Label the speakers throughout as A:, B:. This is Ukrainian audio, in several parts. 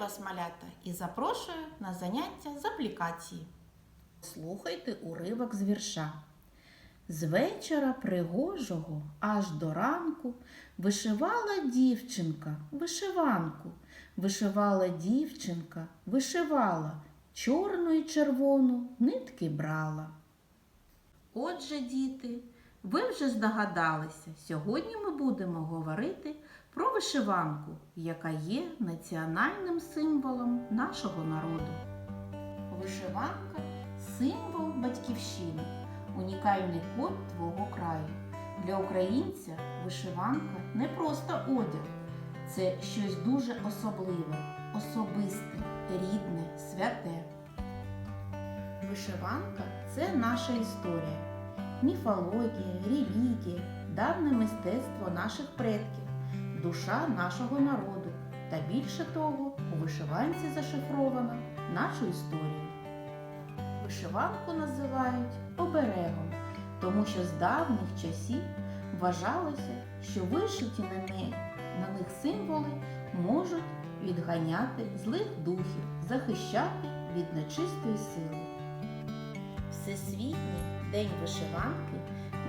A: вас, малята, і запрошую на заняття з аплікації. Слухайте уривок з вірша. З вечора пригожого аж до ранку вишивала дівчинка вишиванку, вишивала дівчинка, вишивала, чорну і червону нитки брала. Отже, діти, ви вже здогадалися, сьогодні ми будемо говорити про вишиванку, яка є національним символом нашого народу. Вишиванка символ батьківщини, унікальний код твого краю. Для українця вишиванка не просто одяг, це щось дуже особливе, особисте, рідне, святе. Вишиванка це наша історія, міфологія, релігія, давне мистецтво наших предків, душа нашого народу. Та більше того, у вишиванці зашифровано нашу історію. Вишиванку називають оберегом, тому що з давніх часів вважалося, що вишиті на, не, на них символи можуть відганяти злих духів, захищати від нечистої сили. Всесвітній день вишиванки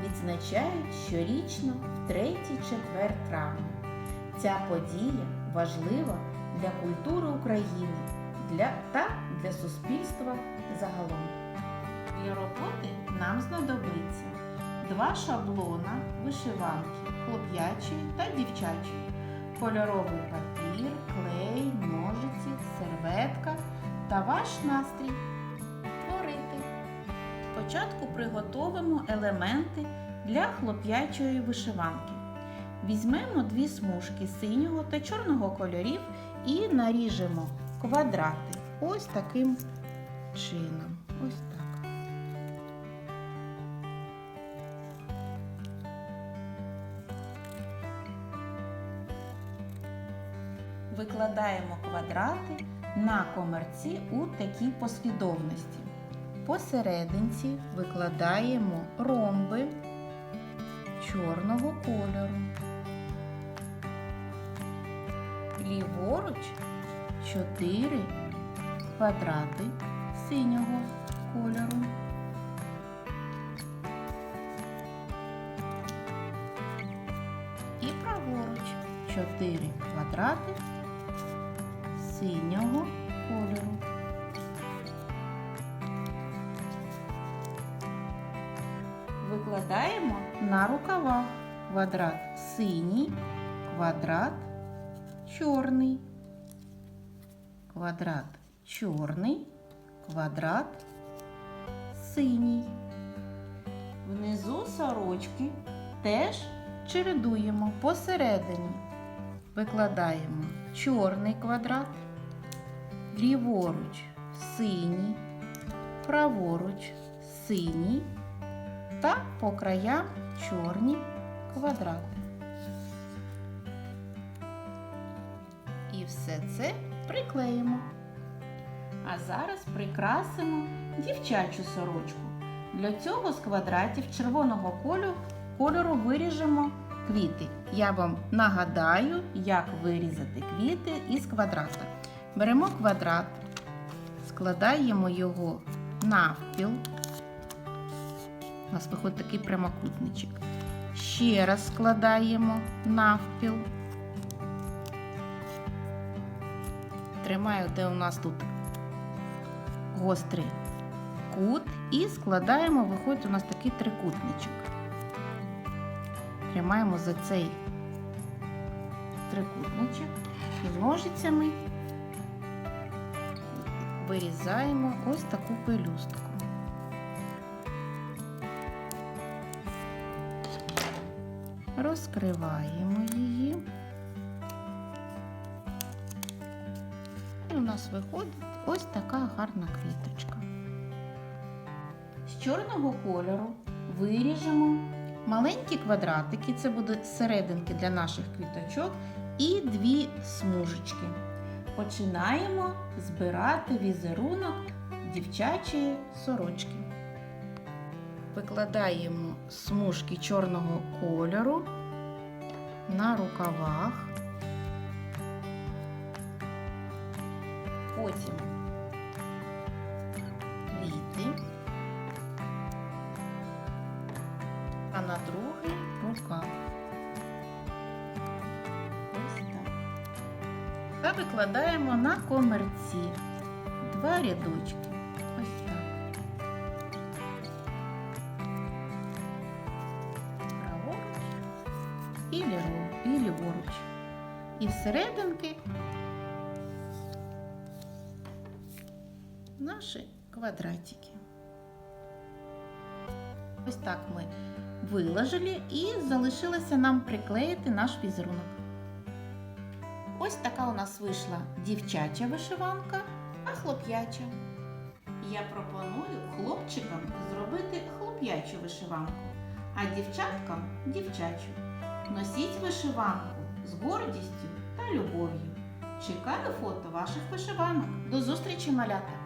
A: відзначають щорічно в третій четвер травня. Ця подія важлива для культури України для, та для суспільства загалом. Для роботи нам знадобиться два шаблона вишиванки хлоп'ячої та дівчачої, кольоровий папір, клей, ножиці, серветка та ваш настрій творити. Спочатку приготовимо елементи для хлоп'ячої вишиванки. Візьмемо дві смужки синього та чорного кольорів і наріжемо квадрати. Ось таким чином. Ось так. Викладаємо квадрати на комерці у такій послідовності. Посерединці викладаємо ромби чорного кольору. Ліворуч 4 квадрати синього кольору. І праворуч 4 квадрати синього кольору. Викладаємо на рукавах квадрат синій, квадрат чорний, квадрат чорний, квадрат синій. Внизу сорочки теж чередуємо посередині. Викладаємо чорний квадрат, ліворуч синій, праворуч синій та по краям чорні квадрати. Все це приклеїмо. А зараз прикрасимо дівчачу сорочку. Для цього з квадратів червоного кольору, виріжемо квіти. Я вам нагадаю, як вирізати квіти із квадрата. Беремо квадрат, складаємо його навпіл. У нас виходить такий прямокутничок. Ще раз складаємо навпіл. Тримаю, де у нас тут гострий кут, і складаємо, виходить у нас такий трикутничок. Тримаємо за цей трикутничок і ножицями вирізаємо ось таку пелюстку. Розкриваємо її. Нас виходить ось така гарна квіточка. З чорного кольору виріжемо маленькі квадратики, це буде серединки для наших квіточок, і дві смужечки. Починаємо збирати візерунок дівчачої сорочки. Викладаємо смужки чорного кольору на рукавах. Потім квіти. А на другий рукав. Ось так. Та викладаємо на комерці. Два рядочки. Ось так. Праворуч і ліворуч. І всерединки наші квадратики. Ось так ми виложили і залишилося нам приклеїти наш візерунок. Ось така у нас вийшла дівчача вишиванка, а хлоп'яча. Я пропоную хлопчикам зробити хлоп'ячу вишиванку, а дівчаткам дівчачу. Носіть вишиванку з гордістю та любов'ю. Чекаю фото ваших вишиванок. До зустрічі, малята!